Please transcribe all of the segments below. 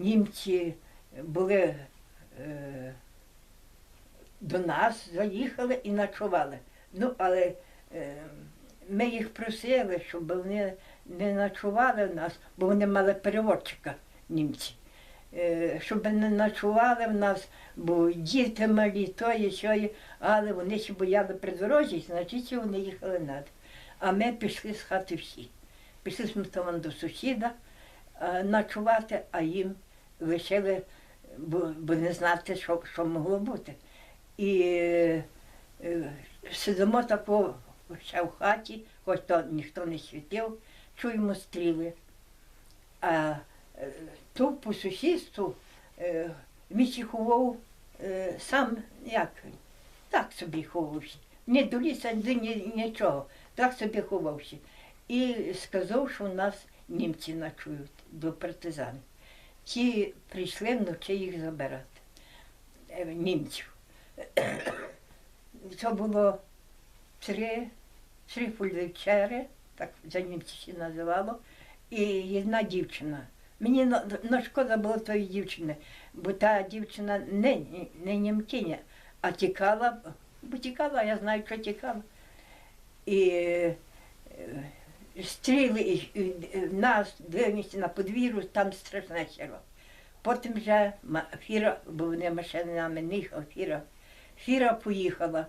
Німці були е, до нас, заїхали і ночували. Ну, але е, ми їх просили, щоб вони не ночували в нас, бо вони мали переводчика німці. Е, щоб не ночували в нас, бо діти малі, то і сьо, і- але вони ще бояли придорожжя, значить вони їхали над. А ми пішли з хати всі. Пішли там до сусіда е, ночувати, а їм лишили, бо, бо не знати, що, що могло бути. І е, сидимо тако ще в хаті, хоч то ніхто не світив, чуємо стріли. А е, тут по сусідству е, Мічі ховав е, сам як, так собі ховався. Не до ліса, ні- нічого, так собі ховався. І сказав, що у нас німці ночують до партизан. Ті прийшли вночі їх забирати, е, німців. Це було три, три фульдичери, так за німці називало, і одна дівчина. Мені на, шкода було тої дівчини, бо та дівчина не, не німчиня, а тікала, бо тікала, я знаю, що тікала. І стріли і, і, і нас, дивимося на подвір'ю, там страшне село. Потім вже фіра, бо вони машинами не їхали, фіра, фіра поїхала.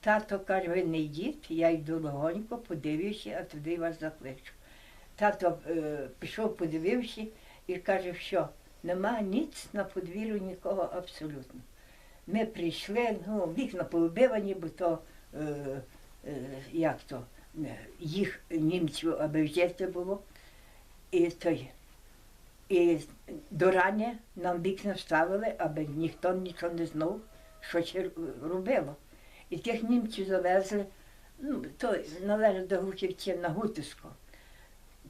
Тато каже, ви не йдіть, я йду легонько, подивився, а туди вас закличу. Тато е, пішов, подивився і каже, що нема ніц на подвір'ю нікого абсолютно. Ми прийшли, ну, вікна повибивані, бо то е, е, як то, е, їх німців, аби взяти було. І той. І до рання нам вікна вставили, аби ніхто нічого не знав, що ще робило. І тих німців завезли, ну, то належить до Глухівців на Гутиску.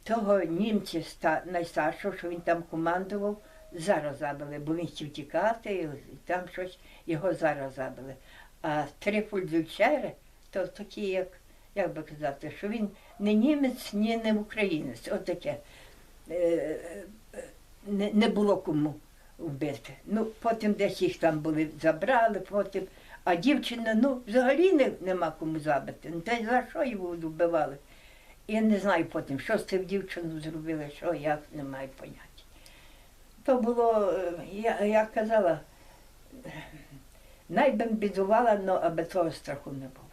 Того німця найстаршого, що він там командував, зараз забили, бо він хотів тікати, і там щось його зараз забили. А три фульдвічери, то такі, як, як би казати, що він не німець, ні не українець. От таке. Е, е, Не, не було кому вбити. Ну, потім десь їх там були, забрали, потім. А дівчина, ну, взагалі не, нема кому забити. Ну, та й за що його вбивали? Я не знаю потім, що з цим дівчину зробили, що, як, не маю поняття. То було, е, я, я казала, найбим бідувала, але аби того страху не було.